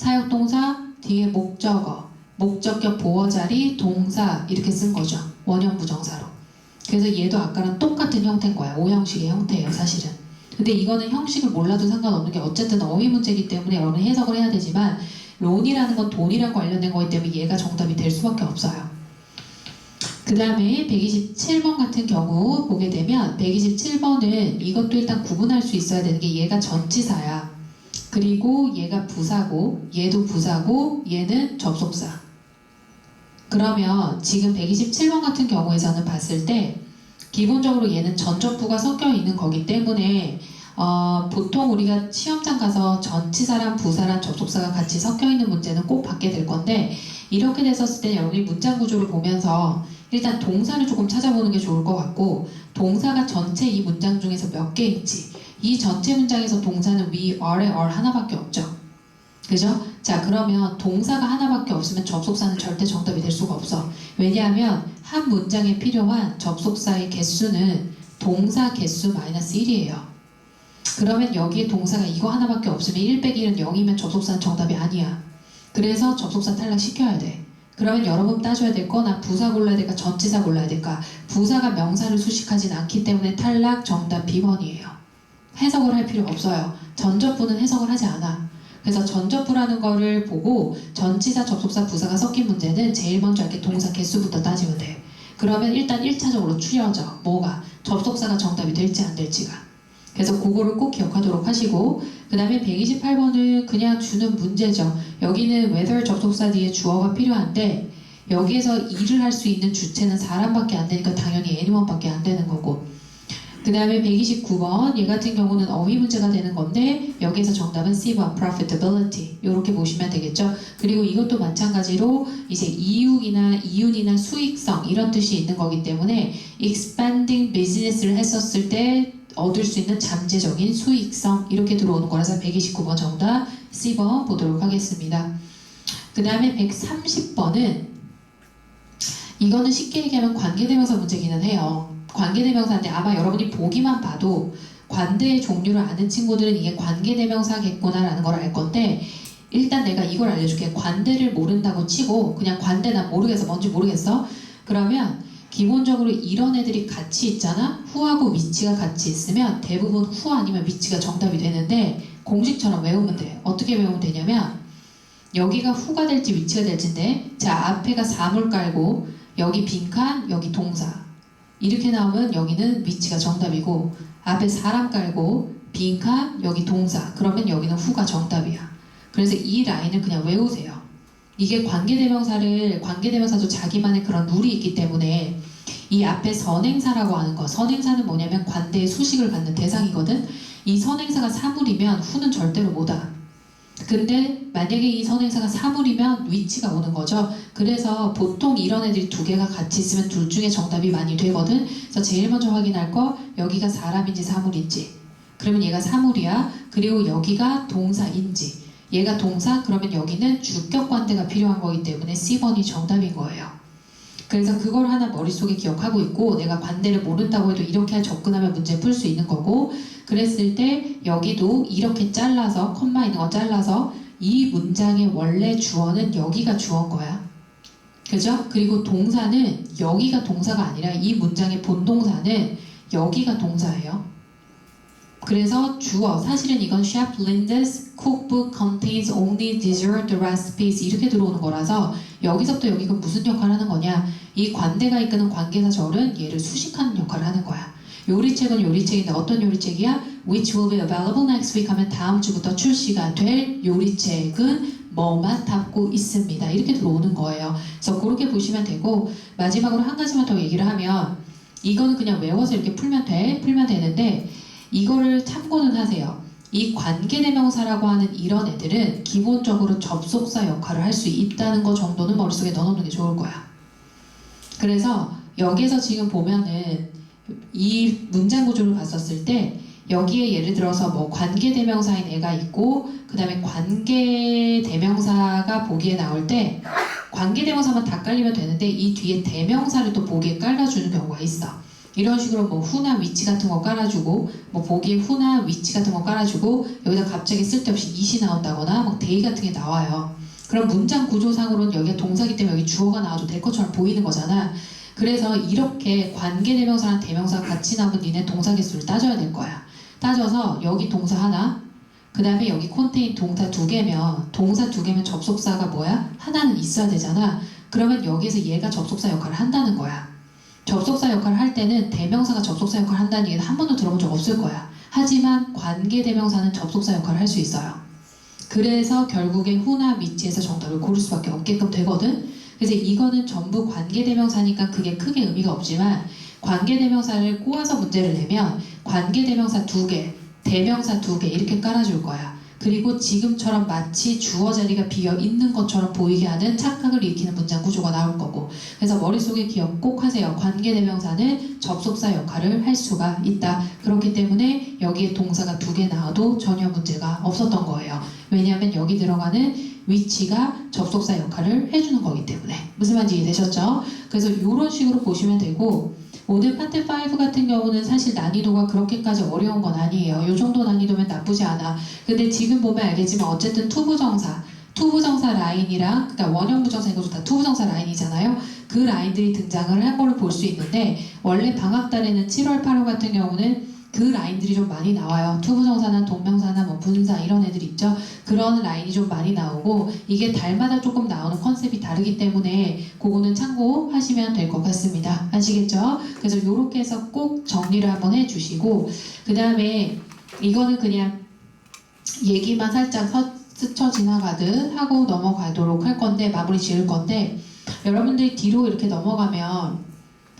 사역동사 뒤에 목적어, 목적격 보어 자리 동사 이렇게 쓴 거죠. 원형 부정사로. 그래서 얘도 아까랑 똑같은 형태인 거야. 오형식의 형태예요, 사실은. 근데 이거는 형식을 몰라도 상관없는 게 어쨌든 어휘 문제이기 때문에 여러분이 해석을 해야 되지만 론이라는 건 돈이랑 관련된 거기 때문에 얘가 정답이 될 수밖에 없어요. 그 다음에 127번 같은 경우 보게 되면 127번은 이것도 일단 구분할 수 있어야 되는 게 얘가 전치사야. 그리고 얘가 부사고 얘도 부사고 얘는 접속사. 그러면 지금 127번 같은 경우에서는 봤을 때 기본적으로 얘는 전접부가 섞여 있는 거기 때문에 어, 보통 우리가 시험장 가서 전치사랑 부사랑 접속사가 같이 섞여 있는 문제는 꼭 받게 될 건데 이렇게 됐었을 때 여러분이 문장 구조를 보면서 일단 동사를 조금 찾아보는 게 좋을 것 같고 동사가 전체 이 문장 중에서 몇 개 있지 이 전체 문장에서 동사는 위, are에 are 하나밖에 없죠 그죠? 자 그러면 동사가 하나밖에 없으면 접속사는 절대 정답이 될 수가 없어 왜냐하면 한 문장에 필요한 접속사의 개수는 동사 개수 마이너스 1이에요 그러면 여기에 동사가 이거 하나밖에 없으면 1 빼기 1은 0이면 접속사는 정답이 아니야. 그래서 접속사 탈락시켜야 돼. 그러면 여러분 따져야 될 거나 부사 골라야 될까 전치사 골라야 될까 부사가 명사를 수식하진 않기 때문에 탈락 정답 B번이에요. 해석을 할 필요가 없어요. 전접부는 해석을 하지 않아. 그래서 전접부라는 거를 보고 전치사, 접속사, 부사가 섞인 문제는 제일 먼저 이렇게 동사 개수부터 따지면 돼. 그러면 일단 1차적으로 추려져. 뭐가? 접속사가 정답이 될지 안 될지가. 그래서 그거를 꼭 기억하도록 하시고 그 다음에 128번은 그냥 주는 문제죠. 여기는 whether 접속사 뒤에 주어가 필요한데 여기에서 일을 할 수 있는 주체는 사람밖에 안 되니까 당연히 anyone밖에 안 되는 거고 그 다음에 129번 얘 같은 경우는 어휘 문제가 되는 건데 여기에서 정답은 C번 profitability 이렇게 보시면 되겠죠. 그리고 이것도 마찬가지로 이제 이윤이나 이윤이나 수익성 이런 뜻이 있는 거기 때문에 expanding business를 했었을 때 얻을 수 있는 잠재적인 수익성 이렇게 들어오는 거라서 129번 정답 C번 보도록 하겠습니다. 그 다음에 130번은 이거는 쉽게 얘기하면 관계대명사 문제기는 해요. 관계대명사인데 아마 여러분이 보기만 봐도 관대의 종류를 아는 친구들은 이게 관계대명사겠구나라는 걸 알 건데 일단 내가 이걸 알려줄게. 관대를 모른다고 치고 그냥 관대 난 모르겠어. 뭔지 모르겠어. 그러면 기본적으로 이런 애들이 같이 있잖아. 후하고 위치가 같이 있으면 대부분 후 아니면 위치가 정답이 되는데 공식처럼 외우면 돼. 어떻게 외우면 되냐면 여기가 후가 될지 위치가 될지인데 자 앞에가 사물 깔고 여기 빈칸 여기 동사 이렇게 나오면 여기는 위치가 정답이고 앞에 사람 깔고 빈칸 여기 동사 그러면 여기는 후가 정답이야. 그래서 이 라인을 그냥 외우세요. 이게 관계대명사를 관계대명사도 자기만의 그런 룰이 있기 때문에 이 앞에 선행사라고 하는 거 선행사는 뭐냐면 관대의 수식을 받는 대상이거든 이 선행사가 사물이면 후는 절대로 못와 근데 만약에 이 선행사가 사물이면 위치가 오는 거죠. 그래서 보통 이런 애들이 두 개가 같이 있으면 둘 중에 정답이 많이 되거든. 그래서 제일 먼저 확인할 거 여기가 사람인지 사물인지. 그러면 얘가 사물이야. 그리고 여기가 동사인지. 얘가 동사? 그러면 여기는 주격 관대가 필요한 거기 때문에 C번이 정답인 거예요. 그래서 그걸 하나 머릿속에 기억하고 있고 내가 관대를 모른다고 해도 이렇게 접근하면 문제 풀 수 있는 거고 그랬을 때 여기도 이렇게 잘라서 콤마 있는 거 잘라서 이 문장의 원래 주어는 여기가 주어인 거야. 그죠? 그리고 동사는 여기가 동사가 아니라 이 문장의 본동사는 여기가 동사예요. 그래서 주어 사실은 이건 chef Linda's cookbook contains only dessert recipes 이렇게 들어오는 거라서 여기서부터 여기가 무슨 역할을 하는 거냐 이 관대가 이끄는 관계사 절은 얘를 수식하는 역할을 하는 거야 요리책은 요리책인데 어떤 요리책이야? which will be available next week 하면 다음 주부터 출시가 될 요리책은 뭐만 담고 있습니다 이렇게 들어오는 거예요 그래서 그렇게 보시면 되고 마지막으로 한 가지만 더 얘기를 하면 이거는 그냥 외워서 이렇게 풀면 돼 풀면 되는데 이거를 참고는 하세요. 이 관계대명사라고 하는 이런 애들은 기본적으로 접속사 역할을 할 수 있다는 거 정도는 머릿속에 넣어놓는 게 좋을 거야. 그래서 여기에서 지금 보면은 이 문장 구조를 봤었을 때 여기에 예를 들어서 뭐 관계대명사인 애가 있고 그 다음에 관계대명사가 보기에 나올 때 관계대명사만 다 깔리면 되는데 이 뒤에 대명사를 또 보기에 깔아주는 경우가 있어. 이런 식으로 뭐 후나 위치 같은 거 깔아주고 뭐 보기에 후나 위치 같은 거 깔아주고 여기다 갑자기 쓸데없이 이시 나온다거나 막 대의 같은 게 나와요. 그럼 문장 구조상으로는 여기가 동사기 때문에 여기 주어가 나와도 될 것처럼 보이는 거잖아. 그래서 이렇게 관계 대명사랑 대명사가 같이 나오면 니네 동사 개수를 따져야 될 거야. 따져서 여기 동사 하나, 그 다음에 여기 콘테인 동사 두 개면 동사 두 개면 접속사가 뭐야? 하나는 있어야 되잖아. 그러면 여기서 얘가 접속사 역할을 한다는 거야. 접속사 역할을 할 때는 대명사가 접속사 역할을 한다는 얘기는 한 번도 들어본 적 없을 거야. 하지만 관계 대명사는 접속사 역할을 할 수 있어요. 그래서 결국에 후나 위치에서 정답을 고를 수밖에 없게끔 되거든. 그래서 이거는 전부 관계 대명사니까 그게 크게 의미가 없지만 관계 대명사를 꼬아서 문제를 내면 관계 대명사 두 개, 대명사 두 개 이렇게 깔아줄 거야. 그리고 지금처럼 마치 주어 자리가 비어 있는 것처럼 보이게 하는 착각을 일으키는 문장 구조가 나올 거고. 그래서 머릿속에 기억 꼭 하세요. 관계대명사는 접속사 역할을 할 수가 있다. 그렇기 때문에 여기에 동사가 두 개 나와도 전혀 문제가 없었던 거예요. 왜냐하면 여기 들어가는 위치가 접속사 역할을 해주는 거기 때문에. 무슨 말인지 이해되셨죠? 그래서 이런 식으로 보시면 되고, 오늘 파트 5 같은 경우는 사실 난이도가 그렇게까지 어려운 건 아니에요. 이 정도 난이도면 나쁘지 않아. 근데 지금 보면 알겠지만 어쨌든 투부정사, 투부정사 라인이랑 그러니까 원형 부정사 이것도 다 투부정사 라인이잖아요. 그 라인들이 등장을 한 걸로 볼 수 있는데 원래 방학 달에는 7월 8월 같은 경우는 그 라인들이 좀 많이 나와요. 투부정사나 동명사나 뭐 분사 이런 애들 있죠. 그런 라인이 좀 많이 나오고 이게 달마다 조금 나오는 컨셉이 다르기 때문에 그거는 참고하시면 될 것 같습니다. 아시겠죠? 그래서 이렇게 해서 꼭 정리를 한번 해주시고 그 다음에 이거는 그냥 얘기만 살짝 서- 스쳐 지나가듯 하고 넘어가도록 할 건데 마무리 지을 건데 여러분들이 뒤로 이렇게 넘어가면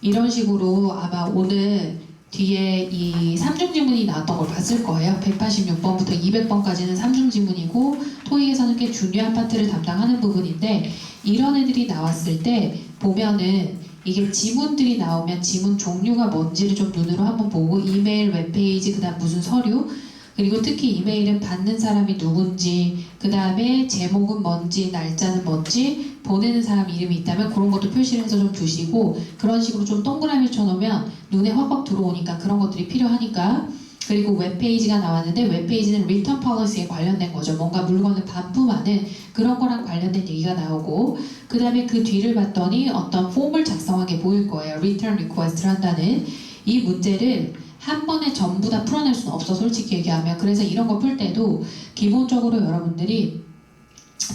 이런 식으로 아마 오늘 뒤에 이 삼중 지문이 나왔던 걸 봤을 거예요. 186번부터 200번까지는 삼중 지문이고 토익에서는 꽤 중요한 파트를 담당하는 부분인데 이런 애들이 나왔을 때 보면은 이게 지문들이 나오면 지문 종류가 뭔지를 좀 눈으로 한번 보고 이메일, 웹페이지, 그 다음 무슨 서류 그리고 특히 이메일은 받는 사람이 누군지 그 다음에 제목은 뭔지 날짜는 뭔지 보내는 사람 이름이 있다면 그런 것도 표시를 해서 좀 두시고 그런 식으로 좀 동그라미 쳐놓으면 눈에 확확 들어오니까 그런 것들이 필요하니까 그리고 웹페이지가 나왔는데 웹페이지는 return policy에 관련된 거죠. 뭔가 물건을 반품하는 그런 거랑 관련된 얘기가 나오고 그 다음에 그 뒤를 봤더니 어떤 폼을 작성하게 보일 거예요. return request를 한다는 이 문제를 한 번에 전부 다 풀어낼 수는 없어 솔직히 얘기하면. 그래서 이런 거 풀 때도 기본적으로 여러분들이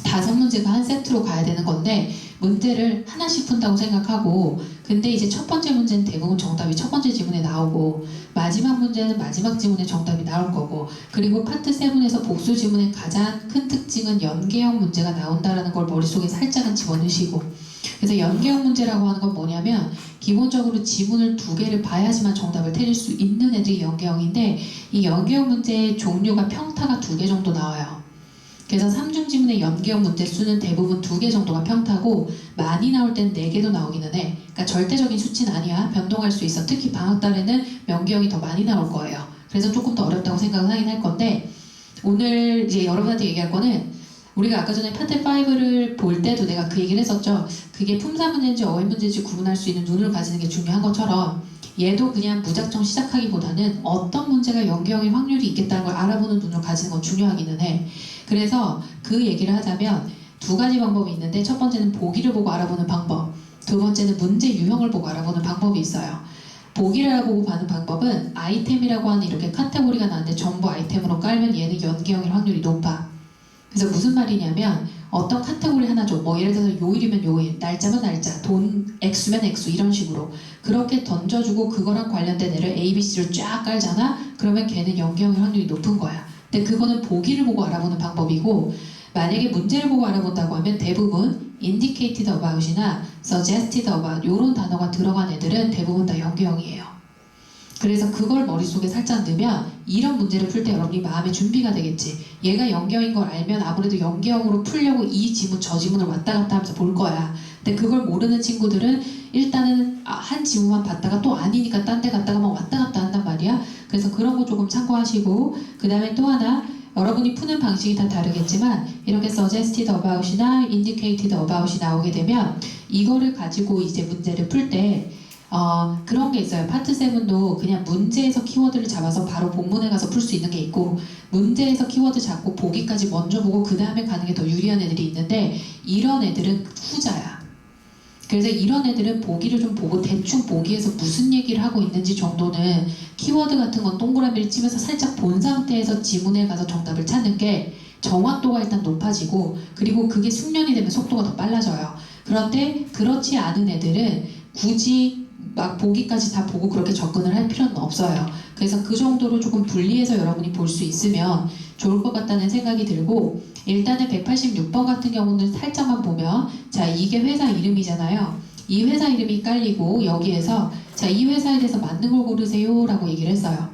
다섯 문제가 한 세트로 가야 되는 건데 문제를 하나씩 푼다고 생각하고 근데 이제 첫 번째 문제는 대부분 정답이 첫 번째 지문에 나오고 마지막 문제는 마지막 지문에 정답이 나올 거고 그리고 파트 7에서 복수 지문의 가장 큰 특징은 연계형 문제가 나온다라는 걸 머릿속에 살짝은 집어넣으시고 그래서 연계형 문제라고 하는 건 뭐냐면 기본적으로 지문을 두 개를 봐야지만 정답을 틀릴 수 있는 애들이 연계형인데 이 연계형 문제의 종류가 평타가 두 개 정도 나와요. 그래서 삼중 지문의 연계형 문제 수는 대부분 두개 정도가 평타고 많이 나올 때는 네 개도 나오기는 해. 그러니까 절대적인 수치는 아니야. 변동할 수 있어. 특히 방학 달에는 명기형이 더 많이 나올 거예요. 그래서 조금 더 어렵다고 생각을 하긴 할 건데 오늘 이제 여러분한테 얘기할 거는 우리가 아까 전에 파트 5를 볼 때도 내가 그 얘기를 했었죠. 그게 품사 문제인지 어휘 문제인지 구분할 수 있는 눈을 가지는 게 중요한 것처럼 얘도 그냥 무작정 시작하기보다는 어떤 문제가 연계형일 확률이 있겠다는 걸 알아보는 눈을 가지는 건 중요하기는 해. 그래서 그 얘기를 하자면 두 가지 방법이 있는데 첫 번째는 보기를 보고 알아보는 방법, 두 번째는 문제 유형을 보고 알아보는 방법이 있어요. 보기를 알아보고 봐는 방법은 아이템이라고 하는 이렇게 카테고리가 나는데 전부 아이템으로 깔면 얘는 연계형일 확률이 높아. 그래서 무슨 말이냐면 어떤 카테고리 하나 줘. 뭐 예를 들어서 요일이면 요일, 날짜면 날짜, 돈 액수면 액수 이런 식으로 그렇게 던져주고 그거랑 관련된 애를 A, B, C를 쫙 깔잖아. 그러면 걔는 연계형일 확률이 높은 거야. 근데 그거는 보기를 보고 알아보는 방법이고 만약에 문제를 보고 알아본다고 하면 대부분 indicated about이나 suggested about 이런 단어가 들어간 애들은 대부분 다 연계형이에요. 그래서 그걸 머릿속에 살짝 넣으면 이런 문제를 풀 때 여러분이 마음의 준비가 되겠지. 얘가 연계형인 걸 알면 아무래도 연계형으로 풀려고 이 지문 저 지문을 왔다 갔다 하면서 볼 거야. 근데 그걸 모르는 친구들은 일단은 아, 한 지문만 봤다가 또 아니니까 딴 데 갔다가 막 왔다 갔다 한단 말이야. 그래서 그런 거 조금 참고하시고 그 다음에 또 하나 여러분이 푸는 방식이 다 다르겠지만 이렇게 suggested about이나 indicated about이 나오게 되면 이거를 가지고 이제 문제를 풀때 어, 그런 게 있어요. 파트 7도 그냥 문제에서 키워드를 잡아서 바로 본문에 가서 풀 수 있는 게 있고 문제에서 키워드 잡고 보기까지 먼저 보고 그 다음에 가는 게 더 유리한 애들이 있는데 이런 애들은 후자야. 그래서 이런 애들은 보기를 좀 보고 대충 보기에서 무슨 얘기를 하고 있는지 정도는 키워드 같은 건 동그라미를 치면서 살짝 본 상태에서 지문에 가서 정답을 찾는 게 정확도가 일단 높아지고 그리고 그게 숙련이 되면 속도가 더 빨라져요. 그런데 그렇지 않은 애들은 굳이 막 보기까지 다 보고 그렇게 접근을 할 필요는 없어요. 그래서 그 정도로 조금 분리해서 여러분이 볼 수 있으면 좋을 것 같다는 생각이 들고 일단은 186번 같은 경우는 살짝만 보면 자 이게 회사 이름이잖아요. 이 회사 이름이 깔리고 여기에서 자 이 회사에 대해서 맞는 걸 고르세요라고 얘기를 했어요.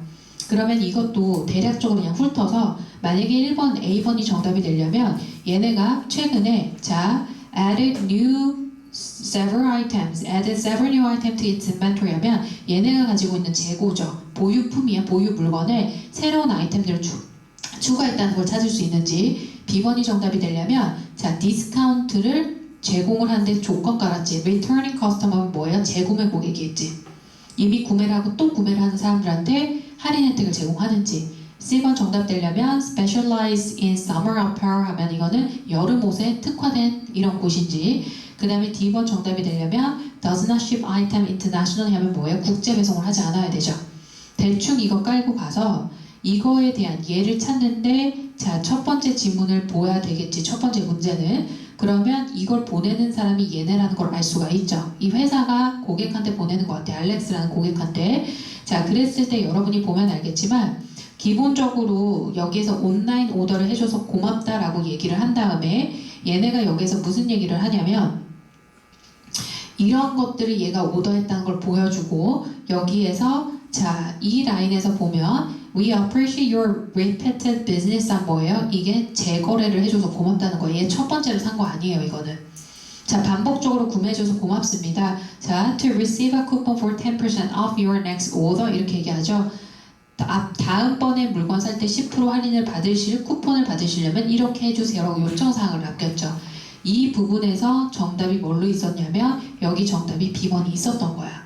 그러면 이것도 대략적으로 그냥 훑어서 만약에 1번 A번이 정답이 되려면 얘네가 최근에 자 added new several items, added several new items to its inventory 하면 얘네가 가지고 있는 재고죠. 보유품이야, 보유 물건에 새로운 아이템들을 추, 추가했다는 걸 찾을 수 있는지 B번이 정답이 되려면 자 디스카운트를 제공을 하는데 조건 깔았지. returning customer는 뭐예요? 재구매 고객이겠지. 이미 구매를 하고 또 구매를 하는 사람들한테 할인 혜택을 제공하는지. C번 정답 되려면 specialize in summer apparel 하면 이거는 여름 옷에 특화된 이런 곳인지. 그 다음에 D번 정답이 되려면 does not ship item internationally 하면 뭐예요? 국제 배송을 하지 않아야 되죠. 대충 이거 깔고 가서 이거에 대한 예를 찾는데 자 첫 번째 지문을 보야 되겠지 첫 번째 문제는 그러면 이걸 보내는 사람이 얘네라는 걸 알 수가 있죠 이 회사가 고객한테 보내는 것 같아 알렉스라는 고객한테 자 그랬을 때 여러분이 보면 알겠지만 기본적으로 여기에서 온라인 오더를 해줘서 고맙다라고 얘기를 한 다음에 얘네가 여기서 무슨 얘기를 하냐면 이런 것들을 얘가 오더했다는 걸 보여주고 여기에서 자 이 라인에서 보면 We appreciate your repeated business 한 뭐예요? 이게 재거래를 해줘서 고맙다는 거예요. 얘 첫 번째로 산 거 아니에요, 이거는. 자, 반복적으로 구매해줘서 고맙습니다. 자, to receive a coupon for 10% off your next order 이렇게 얘기하죠. 다, 다음번에 물건 살 때 10% 할인을 받으실 쿠폰을 받으시려면 이렇게 해주세요라고 요청사항을 남겼죠. 이 부분에서 정답이 뭘로 있었냐면 여기 정답이 B번이 있었던 거야.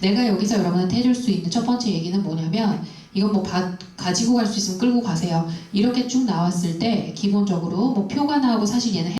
내가 여기서 여러분한테 해줄 수 있는 첫 번째 얘기는 뭐냐면 이건 뭐 바- 가지고 갈 수 있으면 끌고 가세요. 이렇게 쭉 나왔을 때 기본적으로 뭐 표가 나오고 사실 얘는